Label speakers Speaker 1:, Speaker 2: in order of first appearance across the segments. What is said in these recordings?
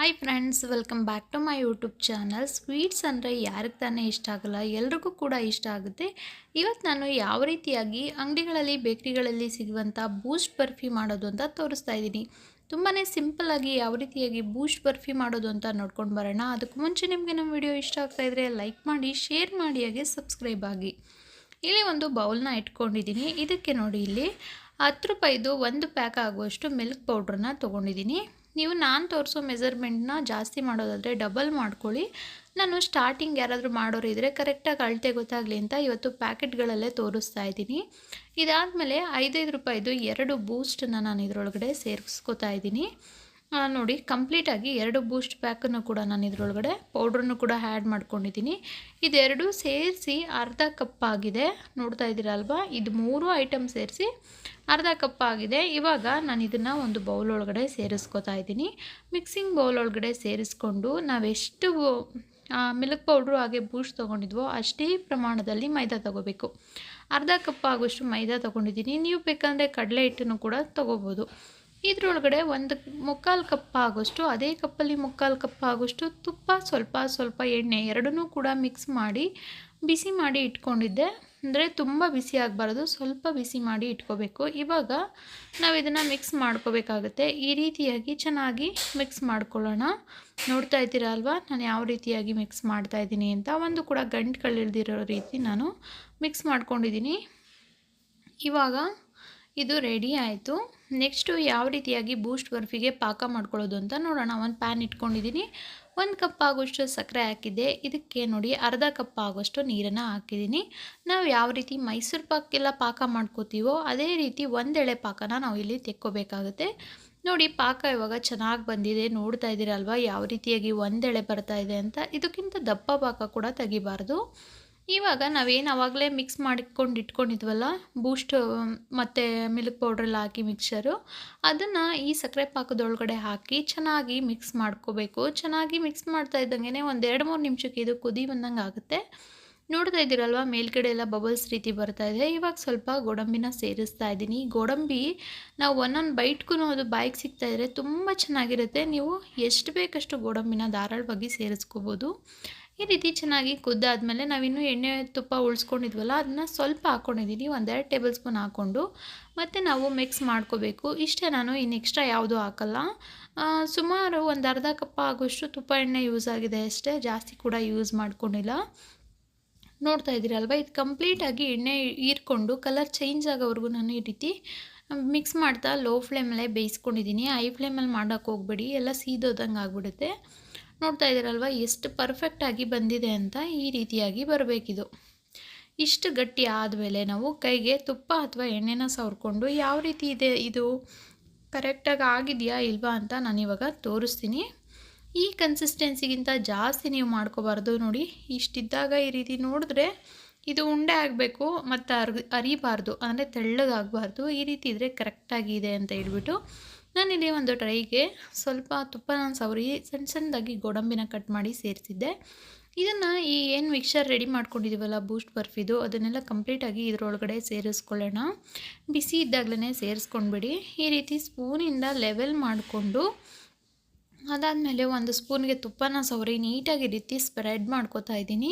Speaker 1: Hi friends welcome back to my YouTube channel sweets ಅಂದರೆ ಯಾರಿಗೆ ತಾನೇ ಇಷ್ಟ ಆಗಲ್ಲ, ಎಲ್ರಿಗೂ ಕೂಡ ಇಷ್ಟ ಆಗುತ್ತೆ. ಇವತ್ತು ನಾನು ಯಾವ ರೀತಿಯಾಗಿ ಅಂಗಡಿಗಳಲ್ಲಿ, ಬೇಕ್ರಿಗಳಲ್ಲಿ ಸಿಗುವಂಥ ಬೂಸ್ಟ್ ಬರ್ಫಿ ಮಾಡೋದು ಅಂತ ತೋರಿಸ್ತಾ ಇದ್ದೀನಿ. ತುಂಬಾ ಸಿಂಪಲ್ಲಾಗಿ ಯಾವ ರೀತಿಯಾಗಿ ಬೂಸ್ಟ್ ಬರ್ಫಿ ಮಾಡೋದು ಅಂತ ನೋಡ್ಕೊಂಡು ಬರೋಣ. ಅದಕ್ಕೂ ಮುಂಚೆ ನಿಮಗೆ ನಮ್ಮ ವಿಡಿಯೋ ಇಷ್ಟ ಆಗ್ತಾ ಇದ್ದರೆ ಲೈಕ್ ಮಾಡಿ ಶೇರ್ ಮಾಡಿ, ಹಾಗೆ ಸಬ್ಸ್ಕ್ರೈಬ್ ಆಗಿ. ಇಲ್ಲಿ ಒಂದು ಬೌಲ್ನ ಇಟ್ಕೊಂಡಿದ್ದೀನಿ. ಇದಕ್ಕೆ ನೋಡಿ ಇಲ್ಲಿ ಹತ್ತು ರೂಪಾಯಿದು ಒಂದು ಪ್ಯಾಕ್ ಆಗುವಷ್ಟು ಮಿಲ್ಕ್ ಪೌಡ್ರನ್ನ ತೊಗೊಂಡಿದ್ದೀನಿ. ನೀವು ನಾನು ತೋರಿಸೋ ಮೆಸರ್ಮೆಂಟ್ನ ಜಾಸ್ತಿ ಮಾಡೋದಾದರೆ ಡಬಲ್ ಮಾಡ್ಕೊಳ್ಳಿ. ನಾನು ಸ್ಟಾರ್ಟಿಂಗ್ ಯಾರಾದರೂ ಮಾಡೋರು ಇದ್ದರೆ ಕರೆಕ್ಟಾಗಿ ಅಳತೆ ಗೊತ್ತಾಗಲಿ ಅಂತ ಇವತ್ತು ಪ್ಯಾಕೆಟ್ಗಳಲ್ಲೇ ತೋರಿಸ್ತಾ ಇದ್ದೀನಿ. ಇದಾದಮೇಲೆ ಐದೈದು ರೂಪಾಯಿದು ಎರಡು ಬೂಸ್ಟನ್ನ ನಾನು ಇದರೊಳಗಡೆ ಸೇರಿಸ್ಕೋತಾ ಇದ್ದೀನಿ. ನೋಡಿ ಕಂಪ್ಲೀಟಾಗಿ ಎರಡು ಬೂಸ್ಟ್ ಪ್ಯಾಕನ್ನು ಕೂಡ ನಾನು ಇದರೊಳಗಡೆ ಪೌಡ್ರನ್ನು ಕೂಡ ಆ್ಯಡ್ ಮಾಡ್ಕೊಂಡಿದ್ದೀನಿ. ಇದೆರಡು ಸೇರಿಸಿ ಅರ್ಧ ಕಪ್ ಆಗಿದೆ. ನೋಡ್ತಾ ಇದ್ದೀರಲ್ವಾ ಇದು ಮೂರು ಐಟಮ್ ಸೇರಿಸಿ ಅರ್ಧ ಕಪ್ ಆಗಿದೆ. ಇವಾಗ ನಾನು ಇದನ್ನು ಒಂದು ಬೌಲ್ ಒಳಗಡೆ ಸೇರಿಸ್ಕೊತಾ ಇದ್ದೀನಿ. ಮಿಕ್ಸಿಂಗ್ ಬೌಲ್ ಒಳಗಡೆ ಸೇರಿಸ್ಕೊಂಡು ನಾವೆಷ್ಟು ಮಿಲ್ಕ್ ಪೌಡ್ರು ಹಾಗೆ ಬೂಸ್ಟ್ ತೊಗೊಂಡಿದ್ವೋ ಅಷ್ಟೇ ಪ್ರಮಾಣದಲ್ಲಿ ಮೈದಾ ತೊಗೋಬೇಕು. ಅರ್ಧ ಕಪ್ ಆಗೋಷ್ಟು ಮೈದಾ ತೊಗೊಂಡಿದ್ದೀನಿ. ನೀವು ಬೇಕಂದರೆ ಕಡಲೆ ಹಿಟ್ಟನ್ನು ಕೂಡ ತೊಗೋಬೋದು. ಇದ್ರೊಳಗಡೆ ಒಂದು ಮುಕ್ಕಾಲು ಕಪ್ ಆಗೋಷ್ಟು, ಅದೇ ಕಪ್ಪಲ್ಲಿ ಮುಕ್ಕಾಲು ಕಪ್ ಆಗೋಷ್ಟು ತುಪ್ಪ ಸ್ವಲ್ಪ ಸ್ವಲ್ಪ ಎಣ್ಣೆ ಎರಡನ್ನೂ ಕೂಡ ಮಿಕ್ಸ್ ಮಾಡಿ ಬಿಸಿ ಮಾಡಿ ಇಟ್ಕೊಂಡಿದ್ದೆ. ಅಂದರೆ ತುಂಬ ಬಿಸಿ ಆಗಬಾರ್ದು, ಸ್ವಲ್ಪ ಬಿಸಿ ಮಾಡಿ ಇಟ್ಕೋಬೇಕು. ಇವಾಗ ನಾವು ಇದನ್ನು ಮಿಕ್ಸ್ ಮಾಡ್ಕೋಬೇಕಾಗುತ್ತೆ. ಈ ರೀತಿಯಾಗಿ ಚೆನ್ನಾಗಿ ಮಿಕ್ಸ್ ಮಾಡ್ಕೊಳ್ಳೋಣ. ನೋಡ್ತಾ ಇದ್ದೀರಾ ಅಲ್ವಾ? ನಾನು ಯಾವ ರೀತಿಯಾಗಿ ಮಿಕ್ಸ್ ಮಾಡ್ತಾ ಇದ್ದೀನಿ ಅಂತ ಒಂದು ಕೂಡ ಗಂಟುಗಳಿಲ್ದಿರೋ ರೀತಿ ನಾನು ಮಿಕ್ಸ್ ಮಾಡ್ಕೊಂಡಿದ್ದೀನಿ. ಇವಾಗ ಇದು ರೆಡಿ ಆಯಿತು. ನೆಕ್ಸ್ಟು ಯಾವ ರೀತಿಯಾಗಿ ಬೂಸ್ಟ್ ಬರ್ಫಿಗೆ ಪಾಕ ಮಾಡ್ಕೊಳ್ಳೋದು ಅಂತ ನೋಡೋಣ. ಒಂದು ಪ್ಯಾನ್ ಇಟ್ಕೊಂಡಿದ್ದೀನಿ ಒಂದು ಕಪ್ ಆಗೋಷ್ಟು ಸಕ್ಕರೆ ಹಾಕಿದ್ದೆ. ಇದಕ್ಕೆ ನೋಡಿ ಅರ್ಧ ಕಪ್ ಆಗೋಷ್ಟು ನೀರನ್ನು ಹಾಕಿದ್ದೀನಿ ನಾವು ಯಾವ ರೀತಿ ಮೈಸೂರು ಪಾಕೆಲ್ಲ ಪಾಕ ಮಾಡ್ಕೋತೀವೋ ಅದೇ ರೀತಿ ಒಂದೆಳೆ ಪಾಕನ ನಾವು ಇಲ್ಲಿ ತೆಕ್ಕೋಬೇಕಾಗುತ್ತೆ. ನೋಡಿ ಪಾಕ ಇವಾಗ ಚೆನ್ನಾಗಿ ಬಂದಿದೆ. ನೋಡ್ತಾ ಇದ್ದೀರಲ್ವ? ಯಾವ ರೀತಿಯಾಗಿ ಒಂದೆಳೆ ಬರ್ತಾ ಇದೆ ಅಂತ. ಇದಕ್ಕಿಂತ ದಪ್ಪ ಪಾಕ ಕೂಡ ತೆಗಿಬಾರ್ದು. ಇವಾಗ ನಾವೇನು ಆವಾಗಲೇ ಮಿಕ್ಸ್ ಮಾಡಿಕೊಂಡು ಇಟ್ಕೊಂಡಿದ್ವಲ್ಲ? ಬೂಸ್ಟ್ ಮತ್ತು ಮಿಲ್ಕ್ ಪೌಡ್ರಲ್ಲಿ ಹಾಕಿ ಮಿಕ್ಸರು ಅದನ್ನು ಈ ಸಕ್ಕರೆ ಪಾಕದೊಳಗಡೆ ಹಾಕಿ ಚೆನ್ನಾಗಿ ಮಿಕ್ಸ್ ಮಾಡ್ಕೋಬೇಕು. ಚೆನ್ನಾಗಿ ಮಿಕ್ಸ್ ಮಾಡ್ತಾ ಇದ್ದಂಗೆ ಒಂದು ಎರಡು ಮೂರು ನಿಮಿಷಕ್ಕೆ ಇದು ಕುದಿ ಬಂದಂಗೆ ಆಗುತ್ತೆ. ನೋಡ್ತಾ ಇದ್ದೀರಲ್ವ? ಮೇಲ್ಗಡೆ ಎಲ್ಲ ಬಬಲ್ಸ್ ರೀತಿ ಬರ್ತಾ ಇದೆ. ಇವಾಗ ಸ್ವಲ್ಪ ಗೋಡಂಬಿನ ಸೇರಿಸ್ತಾ ಇದ್ದೀನಿ. ಗೋಡಂಬಿ ನಾವು ಒಂದೊಂದು ಬೈಟ್ಗೂ ಅದು ಬಾಯಿಗೆ ಸಿಗ್ತಾ ಇದ್ರೆ ತುಂಬ ಚೆನ್ನಾಗಿರುತ್ತೆ. ನೀವು ಎಷ್ಟು ಬೇಕಷ್ಟು ಗೋಡಂಬಿನ ಧಾರಾಳವಾಗಿ ಸೇರಿಸ್ಕೋಬೋದು. ಈ ರೀತಿ ಚೆನ್ನಾಗಿ ಕುದ್ದಾದಮೇಲೆ ನಾವಿನ್ನೂ ಎಣ್ಣೆ ತುಪ್ಪ ಉಳಿಸ್ಕೊಂಡಿದ್ವಲ್ಲ, ಅದನ್ನ ಸ್ವಲ್ಪ ಹಾಕ್ಕೊಂಡಿದ್ದೀನಿ ಒಂದೆರಡು ಟೇಬಲ್ ಸ್ಪೂನ್ ಹಾಕ್ಕೊಂಡು. ಮತ್ತು ನಾವು ಮಿಕ್ಸ್ ಮಾಡ್ಕೋಬೇಕು. ಇಷ್ಟೇ ನಾನು ಇನ್ನು ಎಕ್ಸ್ಟ್ರಾ ಯಾವುದೂ ಹಾಕಲ್ಲ. ಸುಮಾರು ಒಂದು ಅರ್ಧ ಕಪ್ ಆಗೋಷ್ಟು ತುಪ್ಪ ಎಣ್ಣೆ ಯೂಸ್ ಆಗಿದೆ ಅಷ್ಟೇ, ಜಾಸ್ತಿ ಕೂಡ ಯೂಸ್ ಮಾಡ್ಕೊಂಡಿಲ್ಲ. ನೋಡ್ತಾ ಇದ್ದೀರಲ್ವ? ಇದು ಕಂಪ್ಲೀಟಾಗಿ ಎಣ್ಣೆ ಹೀರ್ಕೊಂಡು, ಕಲರ್ ಚೇಂಜ್ ಆಗೋವರೆಗೂ ನಾನು ಈ ರೀತಿ ಮಿಕ್ಸ್ ಮಾಡ್ತಾ ಲೋ ಫ್ಲೇಮಲ್ಲೇ ಬೇಯಿಸ್ಕೊಂಡಿದ್ದೀನಿ ಹೈ ಫ್ಲೇಮಲ್ಲಿ ಮಾಡೋಕ್ಕೆ ಹೋಗ್ಬೇಡಿ, ಎಲ್ಲ ಸೀದೋದಂಗೆ ಆಗಿಬಿಡುತ್ತೆ. ನೋಡ್ತಾ ಇದ್ದೀರಲ್ವ? ಎಷ್ಟು ಪರ್ಫೆಕ್ಟಾಗಿ ಬಂದಿದೆ ಅಂತ ಈ ರೀತಿಯಾಗಿ ಬರಬೇಕಿದು. ಇಷ್ಟು ಗಟ್ಟಿ ಆದಮೇಲೆ ನಾವು ಕೈಗೆ ತುಪ್ಪ ಅಥವಾ ಎಣ್ಣೆನ ಸವರ್ಕೊಂಡು ಯಾವ ರೀತಿ ಇದೆ, ಇದು ಕರೆಕ್ಟಾಗಿ ಆಗಿದೆಯಾ ಇಲ್ವಾ ಅಂತ ನಾನಿವಾಗ ತೋರಿಸ್ತೀನಿ. ಈ ಕನ್ಸಿಸ್ಟೆನ್ಸಿಗಿಂತ ಜಾಸ್ತಿ ನೀವು ಮಾಡ್ಕೋಬಾರ್ದು ನೋಡಿ. ಇಷ್ಟಿದ್ದಾಗ ಈ ರೀತಿ ನೋಡಿದ್ರೆ ಇದು ಉಂಡೆ ಆಗಬೇಕು, ಮತ್ತು ಅರ್ ಅರಿಬಾರ್ದು, ಅಂದರೆ ತೆಳ್ಳಗಾಗಬಾರ್ದು, ಈ ರೀತಿ ಇದ್ದರೆ ಕರೆಕ್ಟಾಗಿದೆ ಅಂತ ಹೇಳ್ಬಿಟ್ಟು ನಾನಿಲ್ಲಿ ಒಂದು ಟ್ರೈಗೆ ಸ್ವಲ್ಪ ತುಪ್ಪನ ಸವರಿ ಸಣ್ಣ ಸಣ್ಣದಾಗಿ ಗೋಡಂಬಿನ ಕಟ್ ಮಾಡಿ ಸೇರಿಸಿದ್ದೆ. ಇದನ್ನು ಈ ಏನು ಮಿಕ್ಸರ್ ರೆಡಿ ಮಾಡ್ಕೊಂಡಿದ್ದೀವಲ್ಲ ಬೂಸ್ಟ್ ಬರ್ಫಿದು ಅದನ್ನೆಲ್ಲ ಕಂಪ್ಲೀಟಾಗಿ ಇದರೊಳಗಡೆ ಸೇರಿಸ್ಕೊಳ್ಳೋಣ. ಬಿಸಿ ಇದ್ದಾಗಲೇ ಸೇರಿಸ್ಕೊಂಡ್ಬಿಡಿ. ಈ ರೀತಿ ಸ್ಪೂನಿಂದ ಲೆವೆಲ್ ಮಾಡಿಕೊಂಡು ಅದಾದಮೇಲೆ ಒಂದು ಸ್ಪೂನ್ಗೆ ತುಪ್ಪನ ಸವರಿ ನೀಟಾಗಿ ರೀತಿ ಸ್ಪ್ರೆಡ್ ಮಾಡ್ಕೋತಾ ಇದ್ದೀನಿ.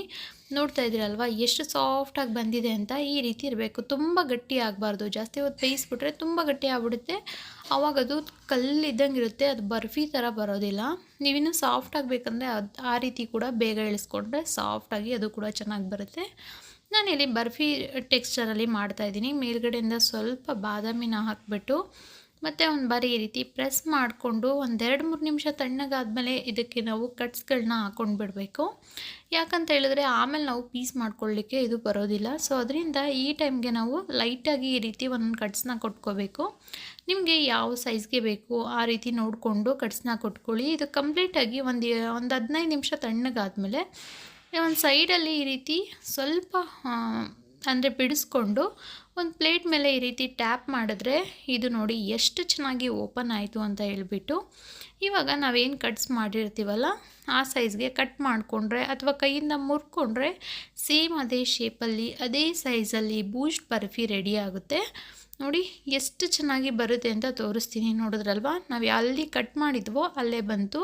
Speaker 1: ನೋಡ್ತಾ ಇದ್ದೀರಲ್ವ, ಎಷ್ಟು ಸಾಫ್ಟಾಗಿ ಬಂದಿದೆ ಅಂತ ಈ ರೀತಿ ಇರಬೇಕು. ತುಂಬ ಗಟ್ಟಿ ಆಗಬಾರ್ದು. ಜಾಸ್ತಿ ಹೊತ್ತು ಬೇಯಿಸ್ಬಿಟ್ರೆ ತುಂಬ ಗಟ್ಟಿ ಆಗ್ಬಿಡುತ್ತೆ. ಆವಾಗ ಅದು ಕಲ್ಲಿದ್ದಂಗೆ ಇರುತ್ತೆ ಅದು ಬರ್ಫಿ ಥರ ಬರೋದಿಲ್ಲ. ನೀವಿನ್ನೂ ಸಾಫ್ಟ್ ಆಗಬೇಕಂದ್ರೆ ಅದು ಆ ರೀತಿ ಕೂಡ ಬೇಗ ಇಳಿಸ್ಕೊಂಡ್ರೆ ಸಾಫ್ಟಾಗಿ ಅದು ಕೂಡ ಚೆನ್ನಾಗಿ ಬರುತ್ತೆ. ನಾನಿಲ್ಲಿ ಬರ್ಫಿ ಟೆಕ್ಸ್ಚರಲ್ಲಿ ಮಾಡ್ತಾಯಿದ್ದೀನಿ ಮೇಲ್ಗಡೆಯಿಂದ ಸ್ವಲ್ಪ ಬಾದಾಮಿನ ಹಾಕಿಬಿಟ್ಟು ಮತ್ತು ಒಂದು ಬಾರಿ ಈ ರೀತಿ ಪ್ರೆಸ್ ಮಾಡಿಕೊಂಡು ಒಂದೆರಡು ಮೂರು ನಿಮಿಷ ತಣ್ಣಗಾದಮೇಲೆ ಇದಕ್ಕೆ ನಾವು ಕಟ್ಸ್ಗಳನ್ನ ಹಾಕೊಂಡು ಬಿಡಬೇಕು. ಯಾಕಂತ ಹೇಳಿದ್ರೆ ಆಮೇಲೆ ನಾವು ಪೀಸ್ ಮಾಡ್ಕೊಳ್ಳಿಕ್ಕೆ ಇದು ಬರೋದಿಲ್ಲ. ಸೊ ಅದರಿಂದ ಈ ಟೈಮ್ಗೆ ನಾವು ಲೈಟಾಗಿ ಈ ರೀತಿ ಒಂದೊಂದು ಕಟ್ಸ್ನ ಕೊಟ್ಕೋಬೇಕು. ನಿಮಗೆ ಯಾವ ಸೈಜ್ಗೆ ಬೇಕು ಆ ರೀತಿ ನೋಡಿಕೊಂಡು ಕಟ್ಸ್ನ ಕೊಟ್ಕೊಳ್ಳಿ. ಇದು ಕಂಪ್ಲೀಟಾಗಿ ಒಂದು ಒಂದು ಹದಿನೈದು ನಿಮಿಷ ತಣ್ಣಗಾದಮೇಲೆ, ಒಂದು ಸೈಡಲ್ಲಿ ಈ ರೀತಿ ಸ್ವಲ್ಪ ಅಂದರೆ ಬಿಡಿಸ್ಕೊಂಡು ಒಂದು ಪ್ಲೇಟ್ ಮೇಲೆ ಈ ರೀತಿ ಟ್ಯಾಪ್ ಮಾಡಿದ್ರೆ ಇದು ನೋಡಿ ಎಷ್ಟು ಚೆನ್ನಾಗಿ ಓಪನ್ ಆಯಿತು ಅಂತ ಹೇಳ್ಬಿಟ್ಟು ಇವಾಗ ನಾವೇನು ಕಟ್ಸ್ ಮಾಡಿರ್ತೀವಲ್ಲ, ಆ ಸೈಜ್ಗೆ ಕಟ್ ಮಾಡಿಕೊಂಡ್ರೆ ಅಥವಾ ಕೈಯಿಂದ ಮುರ್ಕೊಂಡ್ರೆ ಸೇಮ್ ಅದೇ ಶೇಪಲ್ಲಿ ಅದೇ ಸೈಜಲ್ಲಿ ಬೂಸ್ಟ್ ಬರ್ಫಿ ರೆಡಿ ಆಗುತ್ತೆ. ನೋಡಿ ಎಷ್ಟು ಚೆನ್ನಾಗಿ ಬರುತ್ತೆ ಅಂತ ತೋರಿಸ್ತೀನಿ, ನೋಡಿದ್ರಲ್ವಾ? ನಾವು ಎಲ್ಲಿ ಕಟ್ ಮಾಡಿದ್ವೋ ಅಲ್ಲೇ ಬಂತು.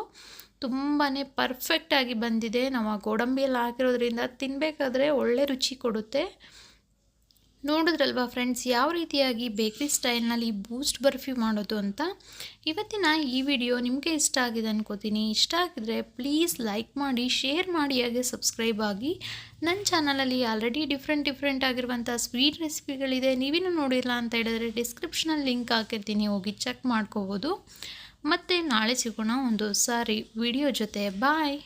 Speaker 1: ತುಂಬಾ ಪರ್ಫೆಕ್ಟಾಗಿ ಬಂದಿದೆ. ನಾವು ಆ ಗೋಡಂಬಿಯಲ್ಲಿ ಹಾಕಿರೋದ್ರಿಂದ ತಿನ್ನಬೇಕಾದ್ರೆ ಒಳ್ಳೆ ರುಚಿ ಕೊಡುತ್ತೆ. ನೋಡಿದ್ರಲ್ವಾ ಫ್ರೆಂಡ್ಸ್ ಯಾವ ರೀತಿಯಾಗಿ ಬೇಕ್ರಿ ಸ್ಟೈಲ್ನಲ್ಲಿ ಬೂಸ್ಟ್ ಬರ್ಫಿ ಮಾಡೋದು ಅಂತ? ಇವತ್ತಿನ ಈ ವಿಡಿಯೋ ನಿಮಗೆ ಇಷ್ಟ ಆಗಿದೆ ಅನ್ಕೋತೀನಿ. ಇಷ್ಟ ಆಗಿದ್ರೆ ಪ್ಲೀಸ್ ಲೈಕ್ ಮಾಡಿ ಶೇರ್ ಮಾಡಿ, ಹಾಗೆ ಸಬ್ಸ್ಕ್ರೈಬ್ ಆಗಿ. ನನ್ನ ಚಾನಲಲ್ಲಿ ಆಲ್ರೆಡಿ ಡಿಫ್ರೆಂಟ್ ಡಿಫ್ರೆಂಟ್ ಆಗಿರುವಂಥ ಸ್ವೀಟ್ ರೆಸಿಪಿಗಳಿದೆ ನೀವಿನ್ನೂ ನೋಡಿಲ್ಲ ಅಂತ ಹೇಳಿದ್ರೆ ಡಿಸ್ಕ್ರಿಪ್ಷನಲ್ಲಿ ಲಿಂಕ್ ಹಾಕಿರ್ತೀನಿ. ಹೋಗಿ ಚೆಕ್ ಮಾಡ್ಕೋಬೋದು. ಮತ್ತು ನಾಳೆ ಸಿಗೋಣ ಒಂದು ಸಾರಿ ವಿಡಿಯೋ ಜೊತೆ. ಬಾಯ್